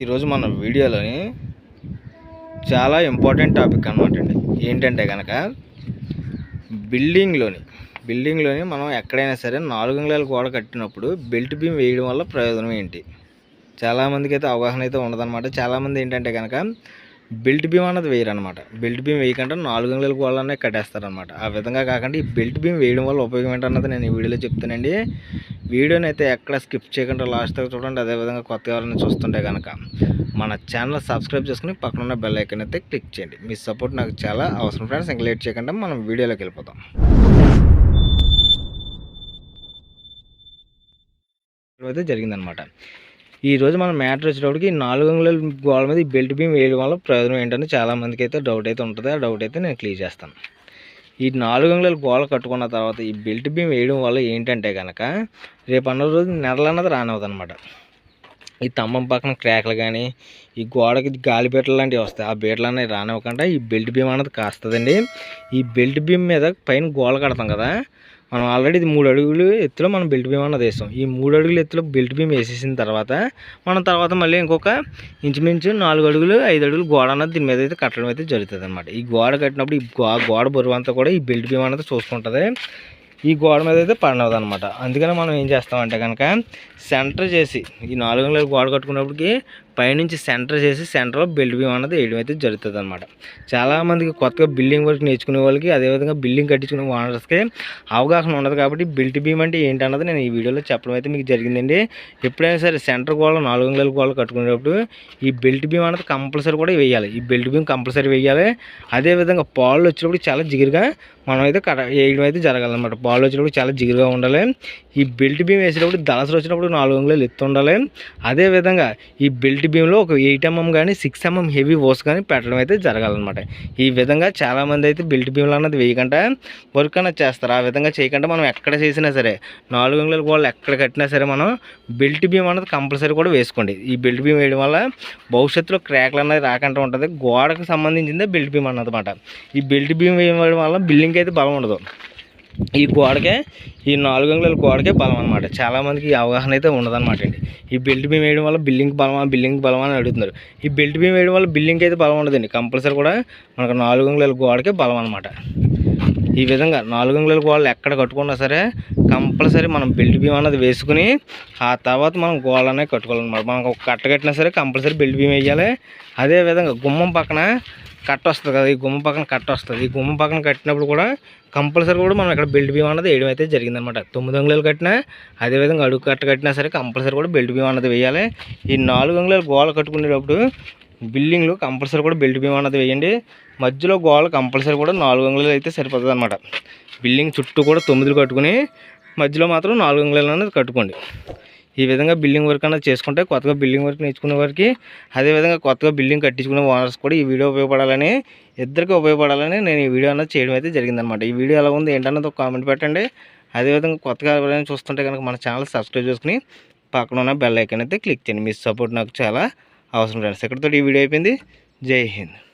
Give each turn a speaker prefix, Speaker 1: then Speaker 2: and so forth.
Speaker 1: ఈరోజు మన వీడియోలోని చాలా ఇంపార్టెంట్ టాపిక్ అనమాట అండి. ఏంటంటే కనుక బిల్డింగ్లోని బిల్డింగ్లోని మనం ఎక్కడైనా సరే నాలుగు అంగుళాల గోడ కట్టినప్పుడు బెల్ట్ బీమ్ వేయడం వల్ల ప్రయోజనం ఏంటి? చాలామందికి అయితే అవగాహన అయితే ఉండదన్నమాట. చాలామంది ఏంటంటే కనుక బెల్ట్ బీమ్ అన్నది వేయరు అనమాట బెల్ట్ బీమ్ వేయకుండా నాలుగు అంగుళాల గోడలనే కట్టేస్తారనమాట ఆ విధంగా కాకుండా ఈ బెల్ట్ బీమ్ వేయడం వల్ల ఉపయోగం ఏంటన్నది నేను ఈ వీడియోలో చెప్తానండి. వీడియోని అయితే ఎక్కడ స్కిప్ చేయకుండా లాస్ట్ దాకా చూడండి అదేవిధంగా కొత్త ఎవరైనా చూస్తుంటే కనుక మన ఛానల్ సబ్స్క్రైబ్ చేసుకుని పక్కన ఉన్న బెల్ ఐకన్ అయితే క్లిక్ చేయండి. మీ సపోర్ట్ నాకు చాలా అవసరం ఫ్రెండ్స్. ఇంకా లేట్ చేయకుండా మనం వీడియోలోకి వెళ్ళిపోతాం అయితే జరిగిందనమాట ఈరోజు మనం మ్యాటర్ వచ్చేటప్పటికి నాలుగు అంగుళాల గోడ మీద ఈ బెల్ట్ బీమ్ వేయడం వల్ల ప్రయోజనం ఏంటని చాలా మందికి అయితే డౌట్ అయితే ఉంటుంది. ఆ డౌట్ అయితే నేను క్లియర్ చేస్తాను. ఈ నాలుగు అంగుళాలు గోడ కట్టుకున్న తర్వాత ఈ బెల్ట్ బీమ్ వేయడం వల్ల ఏంటంటే కనుక రేపు అన్న రోజు నెరలు అన్నది రానివ్వదు అనమాట ఈ స్తంభం పక్కన క్రాక్లు కానీ ఈ గోడకి గాలి బీటలు లాంటివి వస్తాయి. ఆ బీటలు అనేవి రానివ్వకుండా ఈ బెల్ట్ బీమ్ అనేది కాస్తుందండి. ఈ బెల్ట్ బీమ్ మీద పైన గోడ కడతాం కదా మనం ఆల్రెడీ ఇది మూడు అడుగులు ఎత్తులో మనం బెల్ట్ బీమ్ అన్నది వేస్తాం ఈ మూడు అడుగులు ఎత్తులో బెల్ట్ బీమ్ వేసేసిన తర్వాత మనం తర్వాత మళ్ళీ ఇంకొక ఇంచుమించు నాలుగు అడుగులు ఐదు అడుగులు గోడ అన్నది దీని మీద అయితే కట్టడం అయితే జరుగుతుంది అనమాట ఈ గోడ కట్టినప్పుడు ఈ గోడ బరువు అంతా కూడా ఈ బెల్ట్ బీమ్ అనేది చూసుకుంటుంది. ఈ గోడ మీద అయితే పడినది అనమాట అందుకని మనం ఏం చేస్తామంటే కనుక సెంటర్ చేసి ఈ నాలుగు గోడ కట్టుకున్నప్పటికి పైనుంచి సెంటర్ చేసి సెంటర్లో బెల్ట్ బీమ్ అనేది వేయడం అయితే జరుగుతుంది అనమాట చాలామందికి కొత్తగా బిల్డింగ్ వర్క్ నేర్చుకునే వాళ్ళకి అదేవిధంగా బిల్డింగ్ కట్టించుకునే ఓనర్స్కి అవగాహన ఉండదు కాబట్టి బెల్ట్ బీమ్ అంటే ఏంటన్నది నేను ఈ వీడియోలో చెప్పడం అయితే మీకు జరిగిందండి. ఎప్పుడైనా సరే సెంటర్ గోడలు నాలుగు వందల గోడలు కట్టుకునేటప్పుడు ఈ బెల్ట్ బీమ్ అనేది కంపల్సరీ కూడా వేయాలి. ఈ బెల్ట్ బీమ్ కంపల్సరీ వేయాలి. అదేవిధంగా పాలు వచ్చినప్పుడు చాలా జిగురుగా మనం అయితే కట వేయడం అయితే జరగాలన్నమాట. పాలు వచ్చినప్పుడు చాలా జిగురుగా ఉండాలి. ఈ బెల్ట్ బీమ్ వేసేటప్పుడు దళసలు వచ్చినప్పుడు నాలుగు వందలు ఎత్తు ఉండాలి. అదేవిధంగా ఈ బెల్ట్ బీమ్లో ఒక ఎయిట్ ఎంఎం కానీ సిక్స్ ఎంఎం హెవీ ఓస్ కానీ పెట్టడం అయితే జరగాలన్నమాట. ఈ విధంగా చాలామంది అయితే బెల్ట్ బీమ్లు అన్నది వేయకుండా వర్క్ అన్నది చేస్తారు. ఆ విధంగా చేయకుండా మనం ఎక్కడ చేసినా సరే నాలుగు వందల గోడలు ఎక్కడ కట్టినా సరే మనం బెల్ట్ బీమ్ అన్నది కంపల్సరీ కూడా వేసుకోండి. ఈ బెల్ట్ బీమ్ వేయడం వల్ల భవిష్యత్తులో క్రాక్లు అనేది రాకుండా ఉంటుంది. గోడకు సంబంధించిందే బెల్ట్ బీమ్ అన్నమాట ఈ బెల్ట్ బీమ్ వేయడం వల్ల బిల్డింగ్కి అయితే బలం ఉండదు. ఈ గోడకే ఈ నాలుగు అంగుళాల గోడకే బలం అనమాట చాలామందికి అవగాహన అయితే ఉండదన్నమాట అండి. ఈ బెల్ట్ బీమ్ వేయడం వల్ల బిల్డింగ్ బలమా బిల్డింగ్ బలమా అని అడుగుతున్నారు. ఈ బెల్ట్ బీమ్ వేయడం వల్ల బిల్డింగ్ అయితే బలం ఉండదండి. కంపల్సరీ కూడా మనకు నాలుగు అంగుళాల గోడకే బలం అనమాట ఈ విధంగా నాలుగు అంగుళాల గోడలు ఎక్కడ కట్టుకున్నా సరే కంపల్సరీ మనం బెల్ట్ బీమ్ అన్నది వేసుకుని ఆ తర్వాత మనం గోడలు అనేది కట్టుకోవాలన్నమాట. మనం ఒక కట్ట కట్టినా సరే కంపల్సరీ బెల్ట్ బీమ్ వేయాలి. అదే విధంగా గుమ్మం పక్కన కట్ట వస్తుంది కదా ఈ గుమ్మం పక్కన కట్ట వస్తుంది. ఈ గుమ్మం పక్కన కట్టినప్పుడు కూడా కంపల్సరీ కూడా మనం ఇక్కడ బెల్ట్ బీమ్ అన్నది వేయడం అయితే జరిగిందనమాట తొమ్మిది అంగుళాలు కట్టినా అదేవిధంగా అడుగు కట్ట కట్టినా సరే కంపల్సరీ కూడా బెల్ట్ బీమ్ అన్నది వేయాలి. ఈ నాలుగు అంగుళాలు గోడ కట్టుకునేటప్పుడు బిల్డింగ్లు కంపల్సరీ కూడా బెల్ట్ బీమ్ అన్నది వేయండి. మధ్యలో గోడ కంపల్సరీ కూడా నాలుగు అంగుళాలు అయితే సరిపోతుంది అనమాట బిల్డింగ్ చుట్టూ కూడా తొమ్మిదిలు కట్టుకుని మధ్యలో మాత్రం నాలుగు అంగుళాలు అనేది కట్టుకోండి. ఈ విధంగా బిల్డింగ్ వర్క్ అనేది చేసుకుంటే కొత్తగా బిల్డింగ్ వర్క్ నేర్చుకునే వారికి అదేవిధంగా కొత్తగా బిల్డింగ్ కట్టించుకునే ఓనర్స్ కూడా ఈ వీడియో ఉపయోగపడాలని ఇద్దరికి ఉపయోగపడాలని నేను ఈ వీడియో అనేది చేయడం అయితే జరిగిందనమాట ఈ వీడియో ఎలా ఉంది ఏంటన్నది ఒక కామెంట్ పెట్టండి. అదేవిధంగా కొత్తగా ఎవరైనా చూస్తుంటే కనుక మన ఛానల్ సబ్స్క్రైబ్ చేసుకుని పక్కన ఉన్న బెల్ ఐకన్ అయితే క్లిక్ చేయండి. మీ సపోర్ట్ నాకు చాలా అవసరం. ఫ్రెండ్స్ ఇక్కడితో ఈ వీడియో అయిపోయింది. జై హింద్.